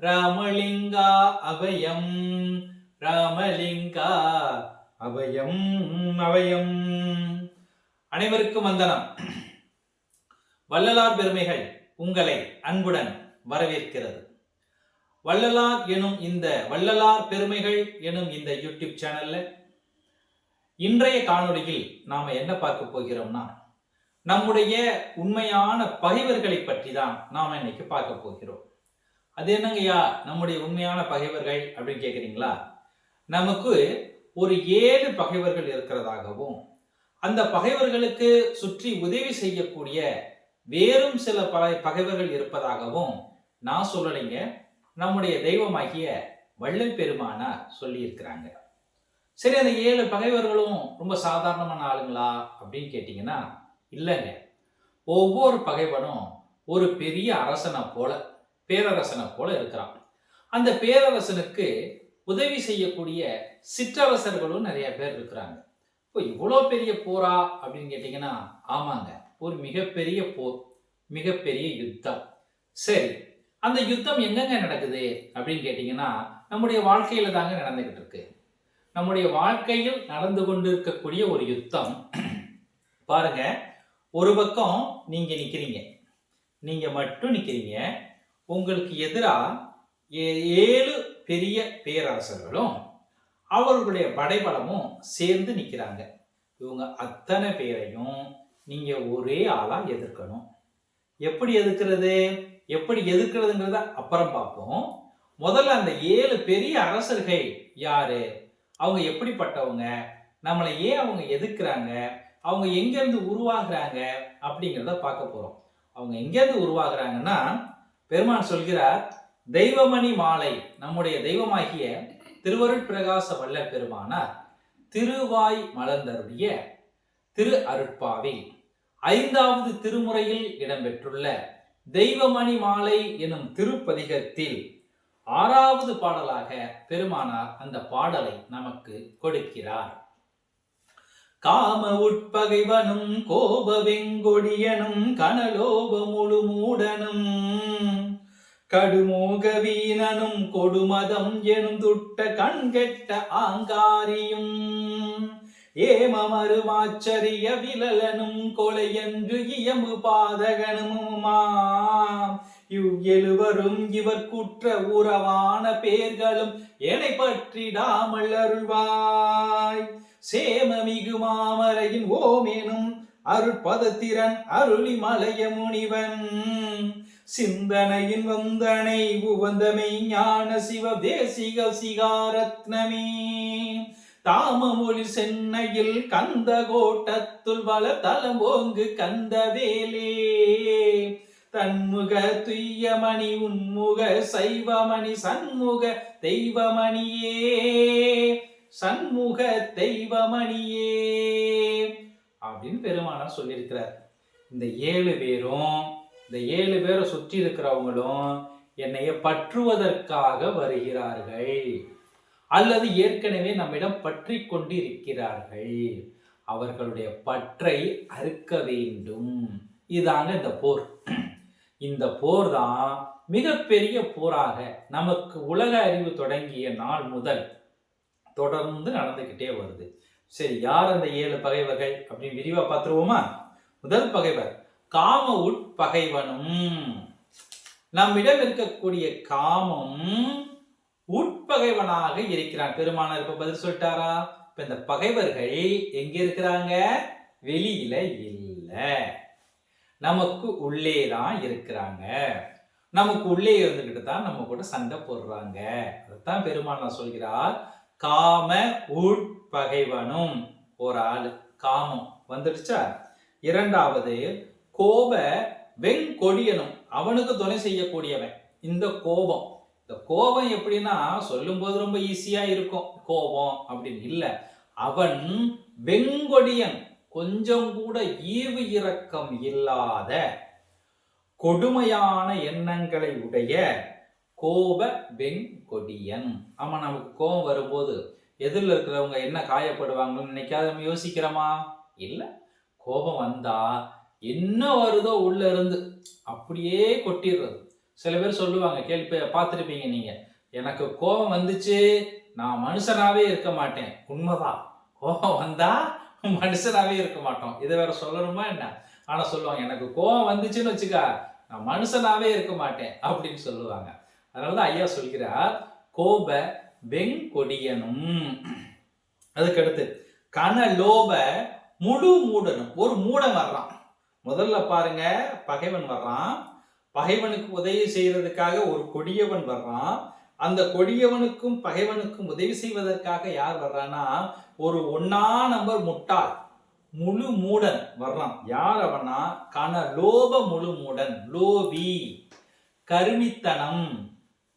ராமலிங்கா அபயம் ராமலிங்கா அபயம் அபயம் அனைவருக்கும் வந்தனம். வள்ளலார் பெருமைகள் உங்களை அன்புடன் வரவேற்கிறது. வள்ளலார் எனும் இந்த வள்ளலார் பெருமைகள் எனும் இந்த யூடியூப் சேனல்ல இன்றைய காணொளியில் நாம என்ன பார்க்க போகிறோம்னா நம்முடைய உண்மையான பகைவர்களை பற்றி தான் நாம இன்னைக்கு பார்க்க போகிறோம். அது என்னங்கய்யா? நம்முடைய உண்மையான பகைவர்கள் அப்படின்னு கேட்குறீங்களா நமக்கு ஒரு ஏழு பகைவர்கள் இருக்கிறதாகவும் அந்த பகைவர்களுக்கு சுற்றி உதவி செய்யக்கூடிய வேறும் சில பல பகைவர்கள் இருப்பதாகவும் நான் சொல்லலைங்க. நம்முடைய தெய்வமாகிய வள்ளல் பெருமானார் சொல்லியிருக்கிறாங்க. சரி அந்த ஏழு பகைவர்களும் ரொம்ப சாதாரணமான ஆளுங்களா? அப்படின்னு கேட்டிங்கன்னா இல்லைங்க. ஒவ்வொரு பகைவனும் ஒரு பெரிய அரசனை போல பேரரசனை போல இருக்கிறான். அந்த பேரரசனுக்கு உதவி செய்யக்கூடிய சிற்றரசர்களும் நிறைய பேர் இருக்கிறாங்க. இப்போ இவ்வளோ பெரிய போரா அப்படின்னு கேட்டிங்கன்னா ஆமாங்க ஒரு மிகப்பெரிய போர் மிகப்பெரிய யுத்தம். சரி அந்த யுத்தம் எங்கெங்க நடக்குது அப்படின்னு கேட்டிங்கன்னா நம்முடைய வாழ்க்கையில் தாங்க நடந்துக்கிட்டு இருக்கு. நம்முடைய வாழ்க்கையில் நடந்து கொண்டிருக்கக்கூடிய ஒரு யுத்தம். பாருங்க ஒரு பக்கம் நீங்கள் நிற்கிறீங்க நீங்கள் மட்டும் நிற்கிறீங்க உங்களுக்கு எதிராக ஏழு பெரிய பேரரசர்களும் அவர்களுடைய படைபலமும் சேர்ந்து நிற்கிறாங்க இவங்க அத்தனை பேரையும் நீங்கள் ஒரே ஆளாக எதிர்க்கணும். எப்படி எதிர்க்கிறது? எப்படி எதிர்க்கிறதுங்கிறத அப்புறம் பார்ப்போம். முதல்ல அந்த ஏழு பெரிய அரசர்கள் யாரு? அவங்க எப்படிப்பட்டவங்க? நம்மளை ஏன் அவங்க எதிர்க்கிறாங்க? அவங்க எங்கேருந்து உருவாகிறாங்க? அப்படிங்கிறத பார்க்க போகிறோம் அவங்க எங்கேருந்து உருவாகிறாங்கன்னா பெருமான் சொல்கிறார் தெய்வமணி மாலை நம்முடைய தெய்வமாகிய திருவருட்பிரகாச பிரகாச பெருமானார் திருவாய் மலர்ந்தருடைய திரு அருட்பாவில் ஐந்தாவது திருமுறையில் இடம்பெற்றுள்ள தெய்வமணி மாலை எனும் திருப்பதிகத்தில் ஆறாவது பாடலாக பெருமானார் அந்த பாடலை நமக்கு கொடுக்கிறார். காம உட்பகைவனும் கோப வெங்கொடியனும் கனலோப முழு மூடனும் கடுமோக வீணனும் கொடுமதம் எனும் துட்ட கண்கெட்ட ஆங்காரியும் ஏமமருமாச்சரிய விலலனும் கொலையென்று இயம்பு பாதகனுமா இவ் எழுவரும் இவர் குற்ற உறவான பேர்களும் என்னை பற்றிடாமல் அருள்வாய் சேமமிகு மாமரையின் ஓமேனும் அருட்பதத்திரன் அருளி மலைய முனிவன் சிந்தனையின் வந்தனை உவந்தமை ஞான சிவ தேசிக சிகாரத்னமே. தாமமொழி சென்னையில் கந்த கோட்டத்துள் வள தலம் ஓங்கு கந்த வேலே. தன்முக துய்யமணி உன்முக சைவமணி சண்முக தெய்வமணியே. சண்முக தெய்வமணியே. அப்படின்னு பெருமானார் சொல்லியிருக்கிறார். இந்த ஏழு பேரும் இந்த ஏழு பேரை சுற்றி இருக்கிறவங்களும் என்னைய பற்றுவதற்காக வருகிறார்கள். அல்லது ஏற்கனவே நம்மிடம் பற்றி கொண்டு இருக்கிறார்கள் அவர்களுடைய பற்றை அறுக்க வேண்டும். இதாங்க இந்த போர். இந்த போர் தான் மிகப்பெரிய போராக நமக்கு உலக அறிவு தொடங்கிய நாள் முதல் தொடர்ந்து நடந்துக்கிட்டே வருது. சரி யார் அந்த ஏழு பகைவர்கள் அப்படின்னு விரிவாக பார்த்துருவோமா? முதல் பகைவர். காம உட்பகைவனும் நம்மிடம் இருக்கக்கூடிய காமம் உட்பகைவனாக இருக்கிறான். பெருமானார் இப்ப பதில் சொல்லிட்டாரா? இப்ப இந்த பகைவர்கள் எங்க இருக்கிறாங்க? வெளியில இல்ல. நமக்கு உள்ளே தான் இருக்கிறாங்க. நமக்கு உள்ளே இருந்துகிட்டு தான் நம்ம கூட சண்டை போடுறாங்க. அதுதான் பெருமானார் சொல்கிறார். காம உட்பகைவனும் ஒரு ஆளு காமம் வந்துடுச்சா? இரண்டாவது கோப வெங்கொடியனும் அவனுக்கு துணை செய்யக்கூடியவன். இந்த கோபம். இந்த கோபம் எப்படின்னா சொல்லும்போது ரொம்ப ஈஸியா இருக்கும். கோபம் அப்படின்னு இல்ல. அவன் வெங்கொடியன் கொஞ்சம் கூட ஈவு இரக்கம் இல்லாத கொடுமையான எண்ணங்களை உடைய கோப வெங்கொடியன் ஆமாம் நமக்கு கோபம் வரும்போது எதிரில் இருக்கிறவங்க என்ன காயப்படுவாங்கன்னு நினைக்காத நம்ம யோசிக்கிறோமா? இல்ல. கோபம் வந்தா என்ன வருதோ உள்ள இருந்து அப்படியே கொட்டிடுறது. சில பேர் சொல்லுவாங்க கேள்வி பார்த்துருப்பீங்க நீங்க. எனக்கு கோபம் வந்துச்சு. நான் மனுஷனாவே இருக்க மாட்டேன். உண்மைதான். கோபம் வந்தா மனுஷனாவே இருக்க மாட்டோம். இதை வேற சொல்லணுமா என்ன? ஆனா சொல்லுவாங்க எனக்கு கோபம் வந்துச்சுன்னு வச்சுக்கா நான் மனுஷனாவே இருக்க மாட்டேன். அப்படின்னு சொல்லுவாங்க. அதனாலதான் ஐயா சொல்கிறார் கோப வெங்கொடியனும். அதுக்கடுத்து கனலோப முழு மூடனும். ஒரு மூடன் வர்றான். முதல்ல பாருங்க பகைவன் வர்றான். பகைவனுக்கு உதவி செய்யறதுக்காக ஒரு கொடியவன் வர்றான். அந்த கொடியவனுக்கும் பகைவனுக்கும் உதவி செய்வதற்காக யார் வர்றான்னா ஒரு ஒன்னா நம்பர் முட்டாள் முழு மூடன் வர்றான். யார் அவனா? கன லோப முழு மூடன் லோபி கருமித்தனம்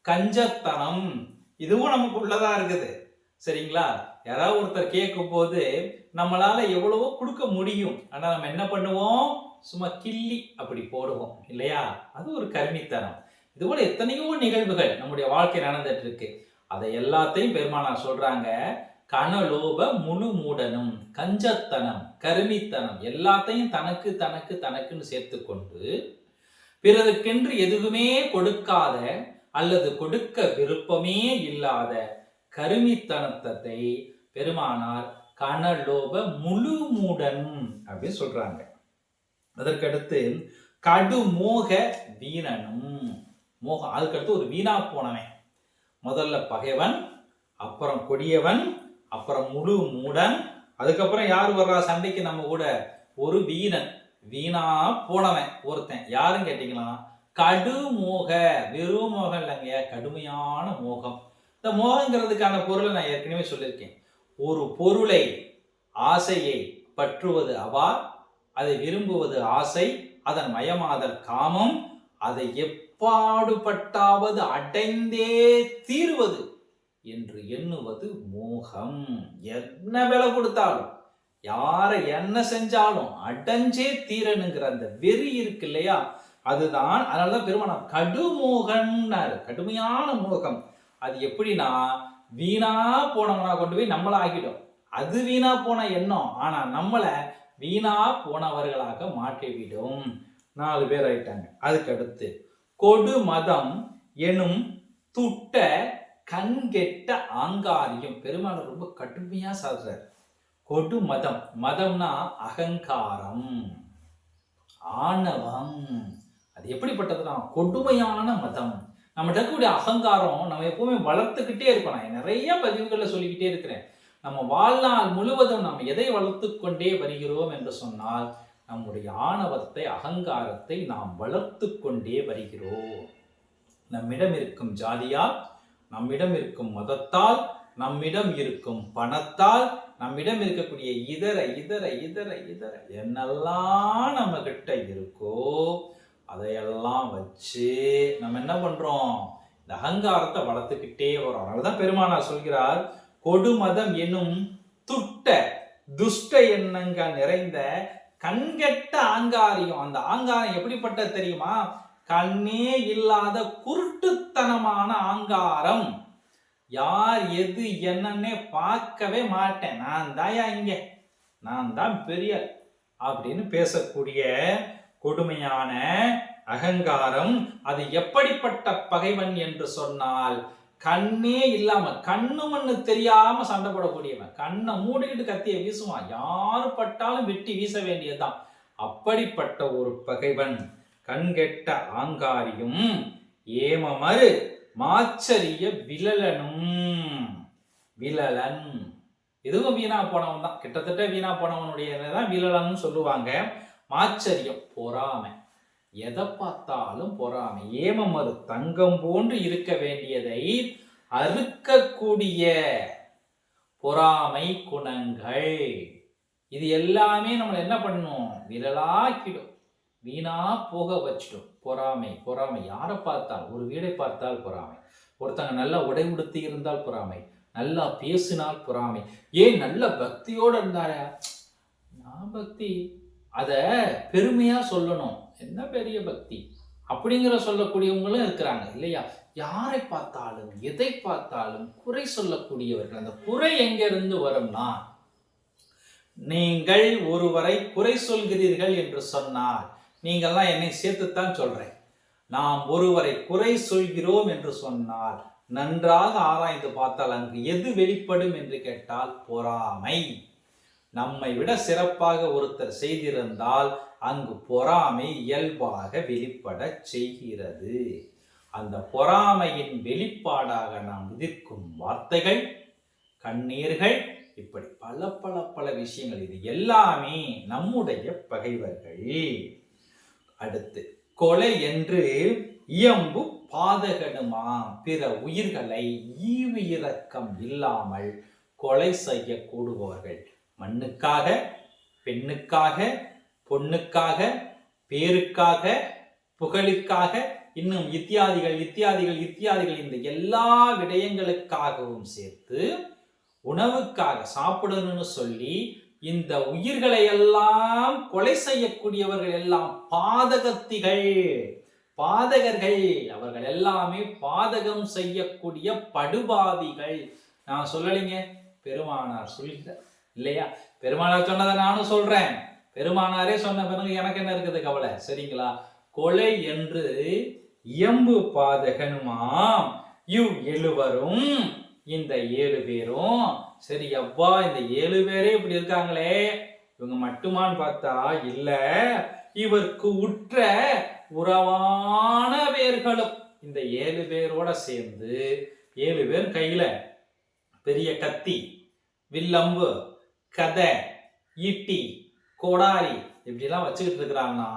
கஞ்சத்தனம் இதுவும் நமக்கு உள்ளதா இருக்குது. சரிங்களா? யாராவது ஒருத்தர் கேட்கும் போது நம்மளால எவ்வளவோ கொடுக்க முடியும். ஆனா நம்ம என்ன பண்ணுவோம்? சும்மா கிள்ளி அப்படி போடுவோம். இல்லையா? அது ஒரு கருமித்தனம் இது போல எத்தனையோ நிகழ்வுகள் நம்முடைய வாழ்க்கை நடந்துட்டு இருக்கு அதை எல்லாத்தையும் பெருமானார் சொல்றாங்க. கனலோப முழு மூடனும் கஞ்சத்தனம் கருமித்தனம் எல்லாத்தையும் தனக்கு தனக்கு தனக்குன்னு சேர்த்து கொண்டு பிறருக்கென்று எதுவுமே கொடுக்காத அல்லது கொடுக்க விருப்பமே இல்லாத கருமித்தனத்தை பெருமானார் கனலோப முழு மூடன் அப்படின்னு சொல்றாங்க. அதற்கடுத்து கடுமோக வீணனும். மோகம் அதுக்கடுத்து ஒரு வீணா போனவன். முதல்ல பகைவன் அப்புறம் கொடியவன் அப்புறம் முழு மூடன் அதுக்கப்புறம் யார் வர்றா? சண்டைக்கு நம்ம கூட ஒரு வீணன் வீணா போனவன் ஒருத்தன். யாருன்னு கேட்டீங்களா கடுமோக வெறும் மோகம் இல்லைங்க கடுமையான மோகம். இந்த மோகங்கிறதுக்கான பொருளை நான் ஏற்கனவே சொல்லியிருக்கேன். ஒரு பொருளை ஆசையை பற்றுவது அவா அதை விரும்புவது ஆசை அதன் மயமாதல் காமம் அதை எப்பாடுபட்டாவது அடைந்தே தீர்வது என்று எண்ணுவது மோகம். என்ன விலை கொடுத்தாலும் யாரை என்ன செஞ்சாலும் அடைஞ்சே தீரனுங்கிற அந்த வெறி இருக்கு இல்லையா? அதுதான் அதனாலதான் பெருமானம் கடுமோகன்னாரு. கடுமையான மோகம். அது எப்படின்னா வீணா போனவனா கொண்டு போய் நம்மள ஆக்கிடும் அது வீணா போன எண்ணம். ஆனா நம்மளை வீணா போனவர்களாக மாற்றிவிடும் நாலு பேர் ஆயிட்டாங்க. அதுக்கு அடுத்து கொடு மதம் எனும் துட்ட கண்கெட்ட ஆங்காரியம். பெருமாள் ரொம்ப கடுமையா சாதுறாரு. கொடு மதம். மதம்னா அகங்காரம். ஆணவம். அது எப்படிப்பட்டதுன்னா கொடுமையான மதம். நம்மகிட்ட இருக்கக்கூடிய அகங்காரம் நம்ம எப்பவுமே வளர்த்துக்கிட்டே இருக்கோம் நான் நிறைய பதிவுகளில் சொல்லிக்கிட்டே இருக்கிறேன். நம்ம வாழ்நாள் முழுவதும் நம்ம எதை வளர்த்து கொண்டே வருகிறோம் என்று சொன்னால் நம்முடைய ஆணவத்தை அகங்காரத்தை நாம் வளர்த்து கொண்டே வருகிறோம். நம்மிடம் இருக்கும் ஜாதியால் நம்மிடம் இருக்கும் மதத்தால் நம்மிடம் இருக்கும் பணத்தால் நம்மிடம் இருக்கக்கூடிய இதர இதர இதர இதர என்னெல்லாம் நம்ம கிட்ட இருக்கோ அதையெல்லாம் வச்சு நம்ம என்ன பண்றோம்? இந்த அகங்காரத்தை வளர்த்துக்கிட்டே வரோம். அதனாலதான் பெருமானார் சொல்கிறார் கொடுமதம் எனும் துட்ட துஷ்ட எண்ணங்கள் நிறைந்த கண்கெட்ட ஆங்காரியம். அந்த ஆங்காரம் எப்படிப்பட்ட தெரியுமா? கண்ணே இல்லாத குருட்டுத்தனமான ஆங்காரம். யார் எது என்னன்னே பார்க்கவே மாட்டேன். நான் தாயா இங்க. நான் தான் பெரிய அப்படின்னு பேசக்கூடிய கொடுமையான அகங்காரம் அது எப்படிப்பட்ட பகைவன் என்று சொன்னால் கண்ணே இல்லாம கண்ணு மண்ணு தெரியாம சண்டை போடக்கூடியவன். கண்ணை மூடிக்கிட்டு கத்திய வீசுவான். யாரு பட்டாலும் வெட்டி வீச வேண்டியதுதான். அப்படிப்பட்ட ஒரு பகைவன் கண்கெட்ட ஆங்காரியும் ஏமமறு மாச்சரிய விலலனும். விலலன். இதுவும் வீணா போனவன் தான் கிட்டத்தட்ட வீணா போனவனுடைய தான் விலலன்னு சொல்லுவாங்க. ஆச்சரியம் பொறாமை. எதை பார்த்தாலும் பொறாமை. ஏமமறு தங்கம் போன்று இருக்க வேண்டியதை அறுக்கக்கூடிய பொறாமை குணங்கள். இது எல்லாமே நம்மளை என்ன பண்ணும்? விரலாக்கிடும். வீணா போக வச்சிடும். பொறாமை பொறாமை. யாரை பார்த்தால்? ஒரு வீடை பார்த்தால் பொறாமை. ஒருத்தங்க நல்லா உடை உடுத்தி இருந்தால் பொறாமை. நல்லா பேசினால் பொறாமை. ஏன்? நல்ல பக்தியோடு இருந்தாரா? நான் பக்தி அதை பெருமையாக சொல்லணும். என்ன பெரிய பக்தி? அப்படிங்கிற சொல்லக்கூடியவங்களும் இருக்கிறாங்க இல்லையா? யாரை பார்த்தாலும் எதை பார்த்தாலும் குறை சொல்லக்கூடியவர்கள். அந்த குறை எங்கிருந்து வரும்னா நீங்கள் ஒருவரை குறை சொல்கிறீர்கள் என்று சொன்னால் நீங்கள்லாம் என்னை சேர்த்துத்தான் சொல்றேன். நாம் ஒருவரை குறை சொல்கிறோம் என்று சொன்னால் நன்றாக ஆராய்ந்து பார்த்தால் அங்கு எது வெளிப்படும் என்று கேட்டால் பொறாமை. நம்மை விட சிறப்பாக ஒருத்தர் செய்திருந்தால் அங்கு பொறாமை இயல்பாக வெளிப்படச் செய்கிறது. அந்த பொறாமையின் வெளிப்பாடாக நாம் விதிக்கும் வார்த்தைகள் கண்ணீர்கள் இப்படி பல பல பல விஷயங்கள். இது எல்லாமே நம்முடைய பகைவர்கள். அடுத்து கொலை என்று இயம்பு பாதகனுமா பிற உயிர்களை ஈவு இரக்கம் இல்லாமல் கொலை செய்ய கூடுபவர்கள். மண்ணுக்காக பெண்ணுக்காக பொண்ணுக்காக பேருக்காக புகழுக்காக இன்னும் இத்தியாதிகள் இத்தியாதிகள் இத்தியாதிகள் இந்த எல்லா விடயங்களுக்காகவும் சேர்த்து உணவுக்காக சாப்பிடணும்னு சொல்லி இந்த உயிர்களை எல்லாம் கொலை செய்யக்கூடியவர்கள் எல்லாம் பாதகத்திகள் பாதகர்கள். அவர்கள் எல்லாமே பாதகம் செய்யக்கூடிய படுபாவிகள். நான் சொல்லலைங்க பெருமானார் சொல்கிறார். இல்லையா? பெருமானார் சொன்னதை நானும் சொல்றேன். பெருமானாரே சொன்ன பிறகு எனக்கு என்ன இருக்குது கவலை? சரிங்களா? கொலை என்று இயம்பு பாதகனுமாம் இவ் எழுவரும் இந்த ஏழு பேரும். சரி எவ்வா இந்த ஏழு பேரே இப்படி இருக்காங்களே? இவங்க மட்டுமான்னு பார்த்தா இல்ல. இவருக்கு உற்ற உறவான பேர்களும் இந்த ஏழு பேரோட சேர்ந்து ஏழு பேர் கையில பெரிய கத்தி வில்லம்பு கதை ஈட்டி கோடாரி இப்படிலாம் வச்சுக்கிட்டு இருக்கிறாங்கன்னா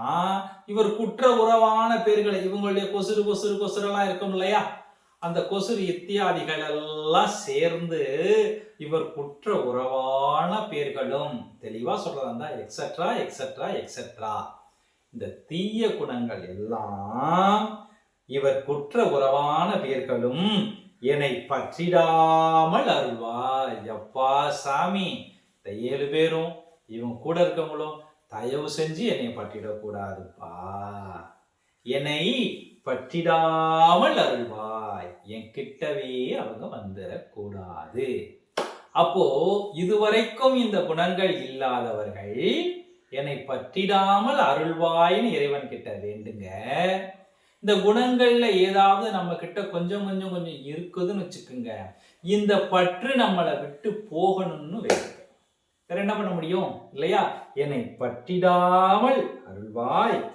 இவர் குற்ற உறவான பேர்களை இவங்களுடைய கொசுறு கொசுறு கொசுரெல்லாம் இருக்கும் இல்லையா? அந்த கொசுறு இத்தியாதிகள் எல்லாம் சேர்ந்து இவர் குற்ற உறவான பேர்களும் தெளிவாக சொல்றதா இருந்தா எக்ஸட்ரா எக்ஸட்ரா எக்ஸட்ரா இந்த தீய குணங்கள் எல்லாம் இவர் குற்ற உறவான பேர்களும் என்னை பற்றிடாமல் அருள்வாய். எப்பா சாமி இந்த ஏழு பேரும் இவங்க கூட இருக்கவங்களும் தயவு செஞ்சு என்னை பற்றிடக்கூடாதுப்பா. என்னை பற்றிடாமல் அருள்வாய். என் கிட்டவே அவங்க வந்துடக்கூடாது. அப்போ இதுவரைக்கும் இந்த குணங்கள் இல்லாதவர்கள் என்னை பற்றிடாமல் அருள்வாயின்னு இறைவன் கிட்ட வேண்டுங்க. இந்த குணங்கள்ல ஏதாவது நம்ம கிட்ட கொஞ்சம் கொஞ்சம் கொஞ்சம் இருக்குதுன்னு வச்சுக்கோங்க. இந்த பற்று நம்மளை விட்டு போகணும்னு வேண்டுங்க. வேற என்ன பண்ண முடியும்? இல்லையா? என்னை பற்றிடாமல் அருள்வாய்.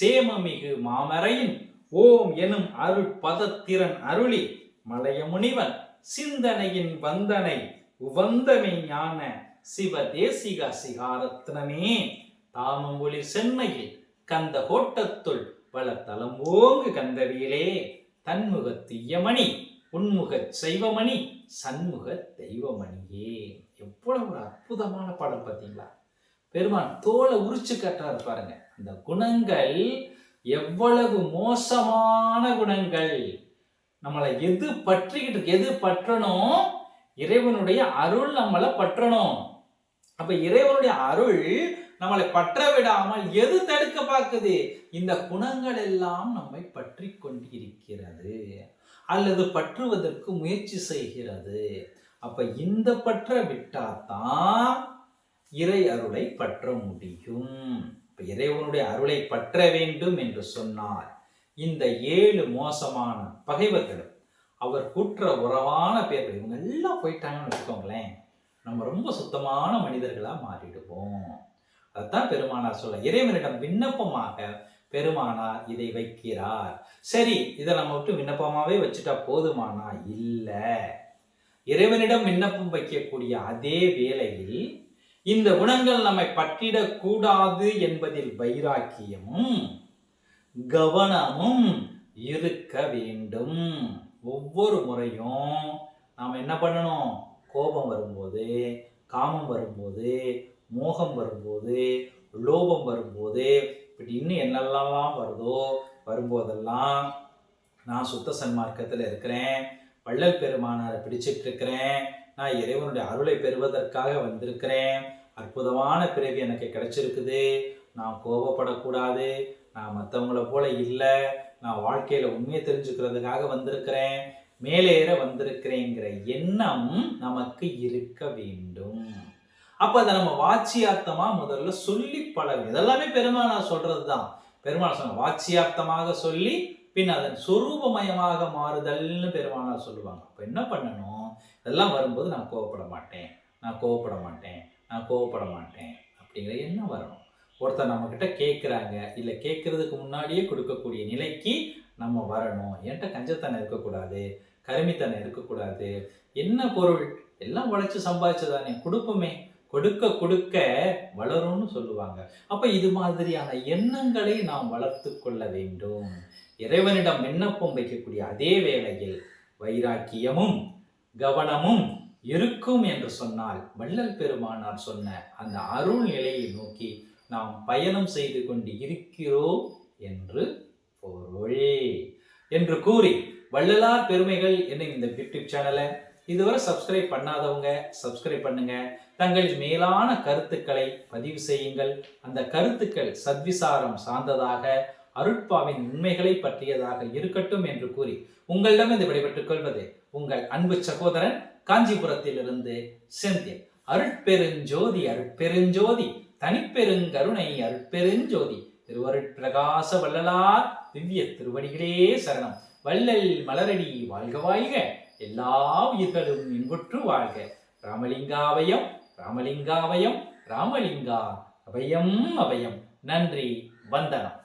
சேமமிகு மாமரையின் ஓம் எனும் அருள் பதத்திறன் அருளி. மலைய முனிவன் சிந்தனையின் வந்தனை உவந்தமை ஞான சிவ தேசிக சிகாரத்னமே. தாமும் ஒளி சென்னையில் கந்த கோட்டத்துள் பல தலம் ஓங்கு கந்தவியிலே. தன்முக தீயமணி உன்முகச் செய்வமணி சண்முக தெய்வமணியே. எவ்வளவு ஒரு அற்புதமான பாடல் பார்த்தீங்களா? பெருமான் தோலை உரிச்சு கட்டுறாரு பாருங்க. அந்த குணங்கள் எவ்வளவு மோசமான குணங்கள். நம்மளை எது பற்றிக்கிட்டு இருக்கு? எது பற்றணும்? இறைவனுடைய அருள் நம்மளை பற்றணும். அப்ப இறைவனுடைய அருள் நம்மளை பற்ற விடாமல் எது தடுக்க பார்க்குது? இந்த குணங்கள் எல்லாம் நம்மை பற்றி கொண்டு இருக்கிறது அல்லது பற்றுவதற்கு முயற்சி செய்கிறது. அப்ப இந்த பற்ற விட்டாதான் இறை அருளை பற்ற முடியும். இறைவனுடைய அருளை பற்ற வேண்டும் என்று சொன்னார். இந்த ஏழு மோசமான பகைவர்களும் அவர் குற்ற உறவான பேர்கள் இவங்க எல்லாம் போயிட்டாங்கன்னு வச்சுக்கோங்களேன். நம்ம ரொம்ப சுத்தமான மனிதர்களா மாறிடுவோம். அதுதான் பெருமானார் சொல்ல இறைவனிடம் விண்ணப்பமாக பெருமானார் இதை வைக்கிறார். சரி இதை நம்ம விட்டு விண்ணப்பமாவே வச்சுட்டா போதுமானா? இல்லை. இறைவனிடம் விண்ணப்பம் வைக்கக்கூடிய அதே வேளையில் இந்த குணங்கள் நம்மை பற்றிடக்கூடாது என்பதில் வைராக்கியமும் கவனமும் இருக்க வேண்டும். ஒவ்வொரு முறையும் நாம் என்ன பண்ணணும்? கோபம் வரும்போது காமம் வரும்போது மோகம் வரும்போது லோபம் வரும்போது இப்படி இன்னும் என்னெல்லாம் வருதோ வரும்போதெல்லாம் நான் சுத்த சன்மார்க்கத்தில் இருக்கிறேன். வள்ளல் பெருமானாரை பிடிச்சிட்டு இருக்கிறேன் நான் இறைவனுடைய அருளை பெறுவதற்காக வந்திருக்கிறேன். அற்புதமான பிறவி எனக்கு கிடைச்சிருக்குது. நான் கோபப்படக்கூடாது. நான் மற்றவங்கள போல இல்லை. நான் வாழ்க்கையில் உண்மையை தெரிஞ்சுக்கிறதுக்காக வந்திருக்கிறேன். மேலேற வந்திருக்கிறேங்கிற எண்ணம் நமக்கு இருக்க வேண்டும். அப்ப அதை நம்ம வாச்சியார்த்தமா முதல்ல சொல்லி பழகு இதெல்லாமே பெருமானார் சொல்கிறது தான் பெருமாள் சொன்ன வாட்சியார்த்தமாக சொல்லி பின் அதன் சொரூபமயமாக மாறுதல்னு பெருமானார் சொல்லுவாங்க. அப்போ என்ன பண்ணணும்? இதெல்லாம் வரும்போது நான் கோவப்பட மாட்டேன். நான் கோவப்பட மாட்டேன். நான் கோவப்பட மாட்டேன். அப்படிங்கிற என்ன வரணும். ஒருத்தர் நம்மக்கிட்ட கேட்குறாங்க இல்லை கேட்குறதுக்கு முன்னாடியே கொடுக்கக்கூடிய நிலைக்கு நம்ம வரணும். என்கிட்ட கஞ்சத்தனம் இருக்கக்கூடாது கருமித்தனம் இருக்கக்கூடாது. என்ன பொருள்? எல்லாம் உழைச்சி சம்பாதிச்சதானே கொடுப்போமே. கொடுக்க கொடுக்க வளரும்னு சொல்லுவாங்க. அப்ப இது மாதிரியான எண்ணங்களை நாம் வளர்த்து கொள்ள வேண்டும். இறைவனிடம் விண்ணப்பம் வைக்கக்கூடிய அதே வேளையில் வைராக்கியமும் கவனமும் இருக்கும் என்று சொன்னால் வள்ளல் பெருமானார் சொன்ன அந்த அருள் நிலையை நோக்கி நாம் பயணம் செய்து கொண்டு இருக்கிறோம் என்று பொருள். என்று கூறி வள்ளலார் பெருமைகள் என்னும் இந்த யூடியூப் சேனலை இதுவரை சப்ஸ்கிரைப் பண்ணாதவங்க சப்ஸ்கிரைப் பண்ணுங்க. தங்கள் மேலான கருத்துக்களை பதிவு செய்யுங்கள். அந்த கருத்துக்கள் சத்விசாரம் சார்ந்ததாக அருட்பாவின் உண்மைகளை பற்றியதாக இருக்கட்டும் என்று கூறி உங்களிடம் விடைபெற்றுக் கொள்வது உங்கள் அன்பு சகோதரன் காஞ்சிபுரத்திலிருந்து செந்தில். அருட்பெருஞ்சோதி அருட்பெருஞ்சோதி தனிப்பெருங்கருணை அருட்பெருஞ்சோதி திருவருட்பிரகாச வள்ளலார் திவ்ய திருவடிகளே சரணம். வள்ளல் மலரடி வாழ்க வாழ்க. எல்லா உயிர்களும் இன்புற்று வாழ்க. ராமலிங்காவயம் ராமலிங்காவயம் ராமலிங்கா அபயம் அபயம் நன்றி வந்தனம்.